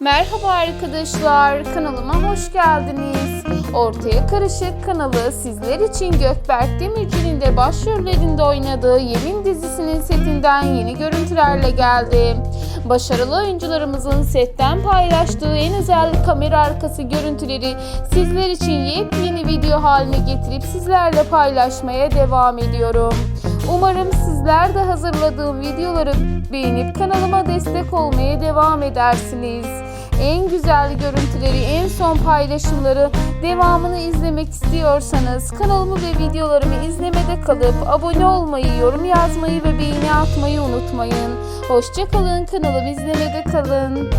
Merhaba arkadaşlar, kanalıma hoş geldiniz. Ortaya Karışık kanalı sizler için Gökberk Demirci'nin de başrollerinde oynadığı Yemin dizisinin setinden yeni görüntülerle geldi. Başarılı oyuncularımızın setten paylaştığı en özel kamera arkası görüntüleri sizler için yepyeni video haline getirip sizlerle paylaşmaya devam ediyorum. Umarım sizler de hazırladığım videoları beğenip kanalıma destek olmaya devam edersiniz. En güzel görüntüleri, en son paylaşımları, devamını izlemek istiyorsanız kanalımı ve videolarımı izlemede kalıp abone olmayı, yorum yazmayı ve beğeni atmayı unutmayın. Hoşçakalın, kanalımı izlemede kalın.